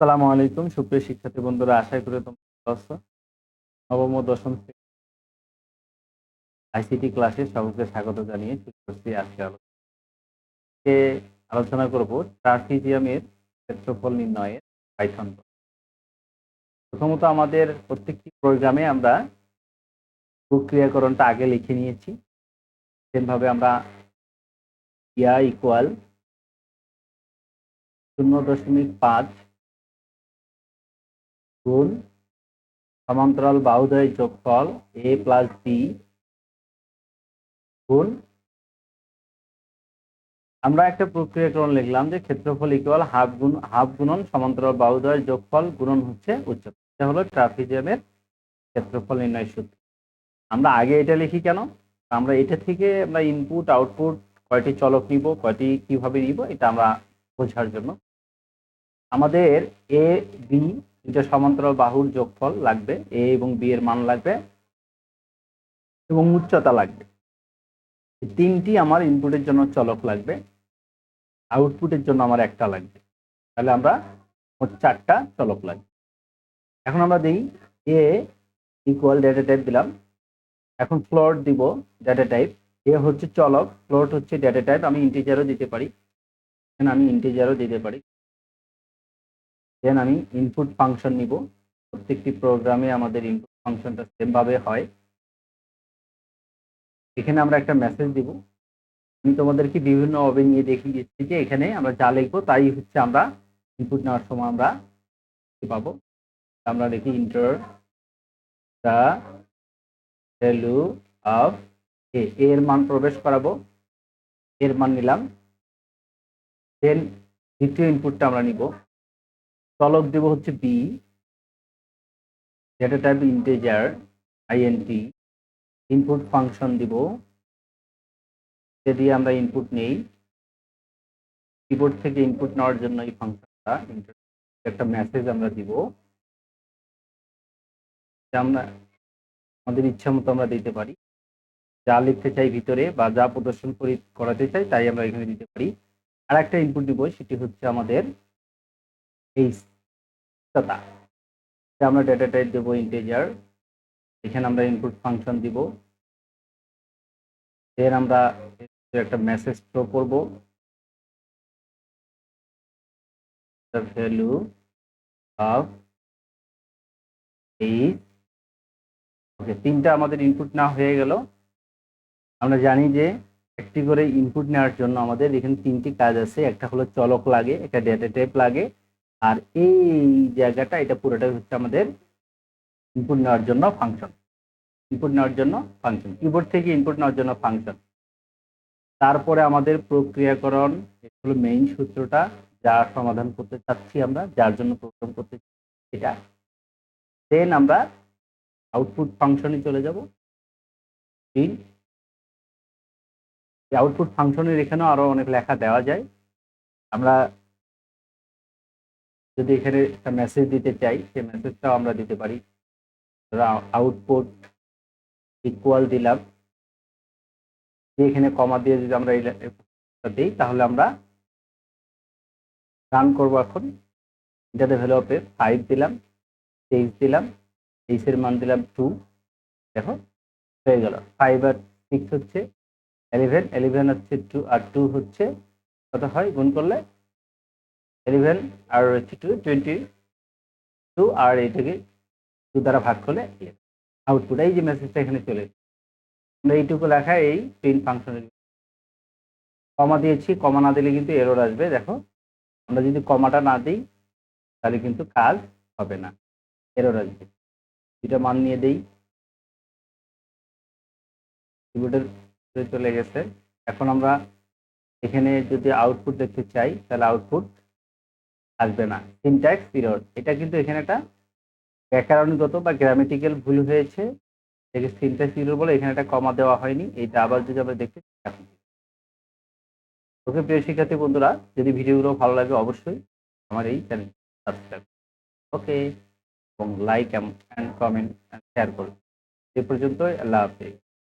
আসসালামু আলাইকুম, সুপ্রিয় শিক্ষার্থী বন্ধুরা, আশা করি তোমরা আছো। নবম ও দশম আইসিটি ক্লাসে সকলকে স্বাগত জানিয়ে শুরু করছি আজকে আলোচনা। আলোচনা করব ট্রাফিজিয়ামের ক্ষেত্রফল নির্ণয়ের পাইথন প্রথমত আমাদের প্রত্যেকটি প্রোগ্রামে আমরা প্রক্রিয়াকরণটা আগে লিখে নিয়েছি। সেভাবে আমরা ইয়া ইকুয়াল শূন্য দশমিক পাঁচ গুণ সমান্তরাল বাহুদ্বয় যোগফল এ প্লাস বি গুণ আমরা একটা প্রক্রিয়াকরণ লিখলাম যে ক্ষেত্রফল ইকুয়াল হাফ গুণ হাফ গুণন সমান্তরাল বাহুদ্বয়ের যোগফল গুণন হচ্ছে উচ্চতা। এটা হলো ট্রাফিজিয়ামের ক্ষেত্রফল নির্ণয় সূত্র। আমরা আগে এটা লিখি কেন? আমরা এটা থেকে আমরা ইনপুট আউটপুট কয়টি চলক নিব, কয়টি কীভাবে নিব, এটা আমরা বোঝার জন্য। আমাদের এ বি দুইটা সমান্তরাল বাহুর যোগফল লাগবে এ এবং বি এর মান লাগবে এবং উচ্চতা লাগবে। তিনটি আমার ইনপুটের জন্য চলক লাগবে আউটপুটের জন্য আমার একটা লাগবে। তাহলে আমরা চারটা চলক লাগবে। এখন আমরা দিই এ ইকুয়াল ডেটা টাইপ দিলাম। এখন ফ্লোট দিব ডেটা টাইপ এ হচ্ছে চলক ফ্লোট হচ্ছে ডেটা টাইপ আমি ইন্টিজারও দিতে পারি। এখানে আমি ইন্টিজারও দিতে পারি। দেন আমি ইনপুট ফাংশন নিব। প্রত্যেকটি প্রোগ্রামে আমাদের ইনপুট ফাংশনটা সেমভাবে হয়। এখানে আমরা একটা মেসেজ দিব। আমি তোমাদেরকে বিভিন্ন ভাবে নিয়ে দেখিয়ে দিচ্ছি যে এখানে আমরা যা লিখব তাই হচ্ছে আমরা ইনপুট নেওয়ার সময় আমরা পাবো। আমরা লিখি enter the value of a এর মান প্রবেশ করাবো। এর মান নিলাম। দেন দ্বিতীয় ইনপুটটা আমরা নিব। চলক দেব হচ্ছে b data type integer INT input function দিব। দিয়ে আমরা ইনপুট নেই কিবোর্ড থেকে ইনপুট নেওয়ার জন্য এই ফাংশনটা একটা মেসেজ আমরা দিব। আমরা, আমাদের ইচ্ছা মতো আমরা দিতে পারি। যা লিখতে চাই ভিতরে বা যা প্রদর্শন করি, করাতে চাই, তাই আমরা এখানে দিতে পারি। আর একটা ইনপুট দিব, সেটি হচ্ছে আমাদের এই আমরা ডেটা টাইপ দেবো ইন্টেজার এখানে আমরা ইনপুট ফাংশন দিব। এর আমরা একটা মেসেজ থ্রো করব। ভ্যালু অফ এই ওকে তিনটা আমাদের ইনপুট না হয়ে গেল। আমরা জানি যে একটি করে ইনপুট নেওয়ার জন্য আমাদের এখানে তিনটি কাজ আছে। একটা হলো চলক লাগে, একটা ডেটা টাইপ লাগে। আর এই জায়গাটা, এটা পুরোটাই হচ্ছে আমাদের ইনপুট নেওয়ার জন্য ফাংশন ইনপুট নেওয়ার জন্য ফাংশন কিবোর্ড থেকে ইনপুট নেওয়ার জন্য ফাংশন তারপরে আমাদের প্রক্রিয়াকরণ হলো মেইন সূত্রটা, যা সমাধান করতে চাচ্ছি আমরা, যার জন্য প্রোগ্রাম করতে এটা। দেন আমরা আউটপুট ফাংশনে চলে যাব। তিন আউটপুট ফাংশনের এখানেও আরও অনেক লেখা দেওয়া যায়। আমরা যদি এখানে একটা মেসেজ দিতে চাই, সেই মেসেজটাও আমরা দিতে পারি। আউটপুট ইকুয়াল দিলাম। এখানে কমা দিয়ে যদি আমরা দিই, তাহলে আমরা রান করব এখন। এটাতে অফে ফাইভ দিলাম তেইশ দিলাম তেইশের মান দিলাম টু দেখো, হয়ে গেল। ফাইভ আর সিক্স হচ্ছে এলিভেন এলেভেন হচ্ছে টু আর টু হচ্ছে কত হয়? গুণ করলে ইলেভেন আর হচ্ছে টু টোয়েন্টি টু আর এইটাকে টু দ্বারা ভাগ করলে আউটপুট এই যে মেসেজটা এখানে চলে আমরা এইটুকু লেখা এই প্রিন্ট ফাংশনের কমা দিয়েছি কমা না দিলে কিন্তু এরর আসবে, দেখো। আমরা যদি কমাটা না দিই, তাহলে কিন্তু কাজ হবে না। এরর আসবে। দুটা মান নিয়ে দেই। চলে গেছে। এখন আমরা এখানে যদি আউটপুট দেখতে চাই, তাহলে আউটপুট আসবে না। সিনট্যাক্স ইরর এটা কিন্তু এখানে একটা ব্যাকরণগত বা গ্রামেটিক্যাল ভুল হয়েছে। এটাকে সিনট্যাক্স ইরর বলে এখানে একটা কমা দেওয়া হয়নি। এটা আবার যদি আমরা দেখতে ওকে প্রিয় শিক্ষার্থী বন্ধুরা, যদি ভিডিওগুলো ভালো লাগে অবশ্যই আমার এই চ্যানেল সাবস্ক্রাইব ওকে? এবং লাইক অ্যান্ড কমেন্ট শেয়ার করুন এ পর্যন্ত আল্লাহ হাফিজ।